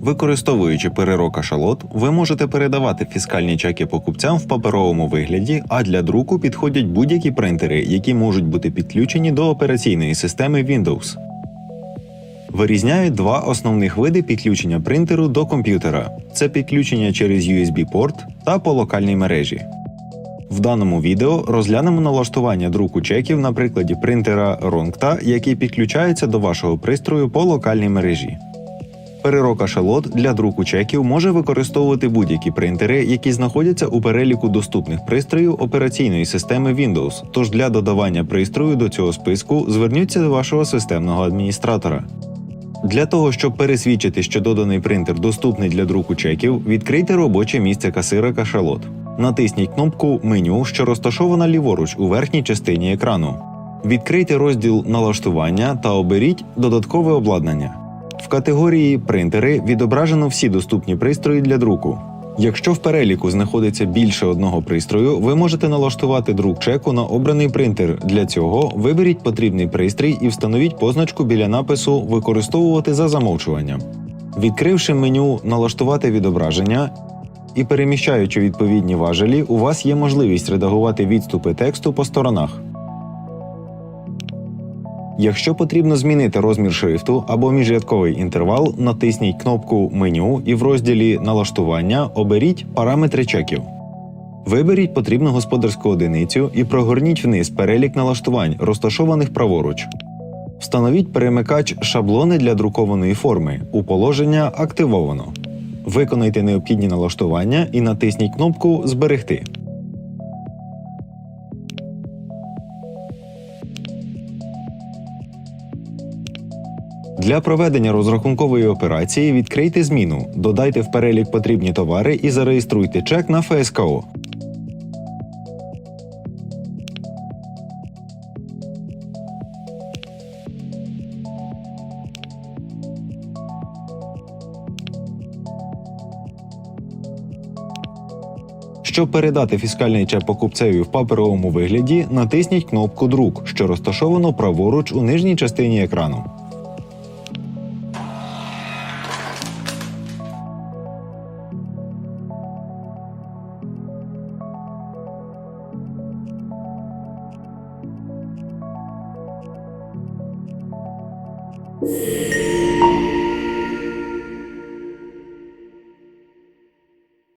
Використовуючи перерок кашалот, ви можете передавати фіскальні чеки покупцям в паперовому вигляді, а для друку підходять будь-які принтери, які можуть бути підключені до операційної системи Windows. Вирізняють два основних види підключення принтеру до комп'ютера: це підключення через USB-порт та по локальній мережі. В даному відео розглянемо налаштування друку чеків на прикладі принтера Rongta, який підключається до вашого пристрою по локальній мережі. Перерок Ашалот для друку чеків може використовувати будь-які принтери, які знаходяться у переліку доступних пристроїв операційної системи Windows. Тож для додавання пристрою до цього списку зверніться до вашого системного адміністратора. Для того, щоб пересвідчити, що доданий принтер доступний для друку чеків, відкрийте робоче місце касира Кашалот. Натисніть кнопку Меню, що розташована ліворуч у верхній частині екрану. Відкрийте розділ Налаштування та оберіть Додаткове обладнання. В категорії Принтери відображено всі доступні пристрої для друку. Якщо в переліку знаходиться більше одного пристрою, ви можете налаштувати друк чеку на обраний принтер. Для цього виберіть потрібний пристрій і встановіть позначку біля напису Використовувати за замовчуванням. Відкривши меню Налаштувати відображення і переміщаючи відповідні важелі, у вас є можливість редагувати відступи тексту по сторонах. Якщо потрібно змінити розмір шрифту або міжрядковий інтервал, натисніть кнопку Меню і в розділі Налаштування оберіть Параметри чеків. Виберіть потрібну господарську одиницю і прогорніть вниз перелік налаштувань, розташованих праворуч. Встановіть перемикач Шаблони для друкованої форми. У положення Активовано. Виконайте необхідні налаштування і натисніть кнопку Зберегти. Для проведення розрахункової операції відкрийте зміну, додайте в перелік потрібні товари і зареєструйте чек на ФСКО. Щоб передати фіскальний чек покупцеві в паперовому вигляді, натисніть кнопку Друк, що розташовано праворуч у нижній частині екрану.